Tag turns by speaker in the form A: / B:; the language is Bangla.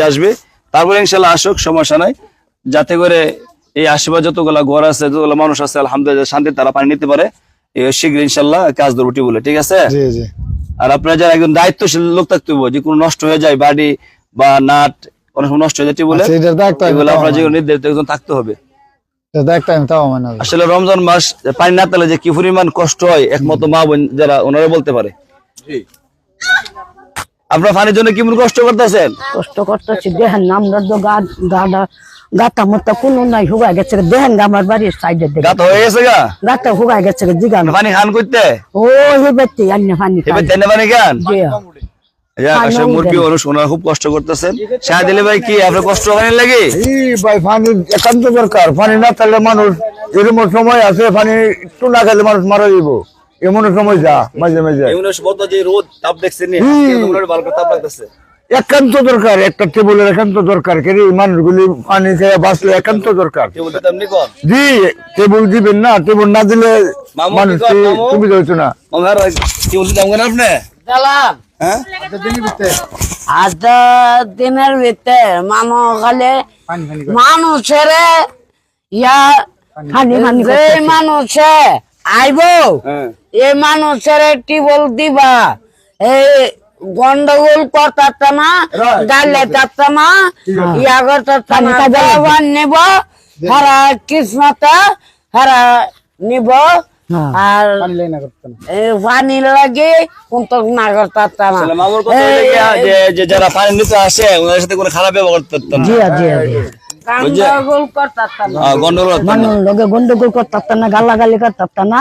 A: আসবে। তারপরে ইনশাল্লাহ আসুক সমস্যা নাই। যাতে করে এই আশেপাশে যতগুলা ঘর আছে যতগুলো মানুষ আছে আলহামদুলিল্লাহ শান্তি তারা পানি নিতে পারে। শীঘ্র ইনশাল্লাহ কাজ ধরবো বলে ঠিক আছে?
B: জি জি।
A: আর আপনারা যারা একজন দায়িত্বশীল লোক থাকতে হবে যে কোনো নষ্ট হয়ে যায় বাড়ি বা নাট অনেক সময় নষ্ট হয়ে যায় বলে
B: আচ্ছা, এটার
A: এগুলো আপনারা যেগুলো নির্ধারিত একজন থাকতে হবে।
B: মানে
A: আসলে রমজান মাস পানি না পেলে যে কি পরিমাণ কষ্ট হয় একমত মা বোন যারা ওনারা বলতে পারে। আপনার পানির জন্য কেমন কষ্ট করতেছেন?
C: কষ্ট করতেছি দেখেন আমরা তো গা গাডা গাতা মতো কোনো নাই হুগাই গেছে দেখেন গা আমার বাড়ির সাইডে দেখে।
A: গাত হয়ে গেছে গা?
C: গাতা হুগাই গেছে দিগান
A: পানি খান করতে
C: ও হেবেতে আন্য পানি।
A: এবার তেনে পানি খান? খুব কষ্ট করতেছেন। শাহদিলি ভাই কি আপনার কষ্ট পানি লাগে?
B: এই ভাই পানি একান্ত দরকার। পানি না থাকলে মানুষ এরকম সময় আছে পানি একটু না খেলে মানুষ মারা যাব এমন সময় যা মাঝে মাঝে।
A: যে রোদ তাপ দেখছেন ভালো তাপ লাগতেছে।
B: একান্ত দরকার একটা টেবুলের একান্ত দরকার। কেন মানুষগুলি পানি খেয়ে বাঁচলে একান্ত দরকার? জি টেবুল দিবেন না টেবুল না দিলে মানুষ? সুবিধা হইতো না।
A: আমার কি বলতে দাম আপনি? হ্যাঁ?
C: দিনের ভিতরে। মানুষ খালে মানুষের ইয়া মানুষে আইব?
A: হ্যাঁ।
C: এই মানুষের টিবল দিবা। এই গন্ডগোল করতে না গালে তাতে না করতে না জবান নিব হারা হারা নিব আর পানি লাগে কোন না।
A: যারা পানি নিতে আসে ওনাদের সাথে কোনো খারাপ ব্যবহার করতে না।
C: জি জি গন্ডগোল করতাম। না
A: আহ, গন্ডগোল করতাম না
C: গালাগালি করতাম না।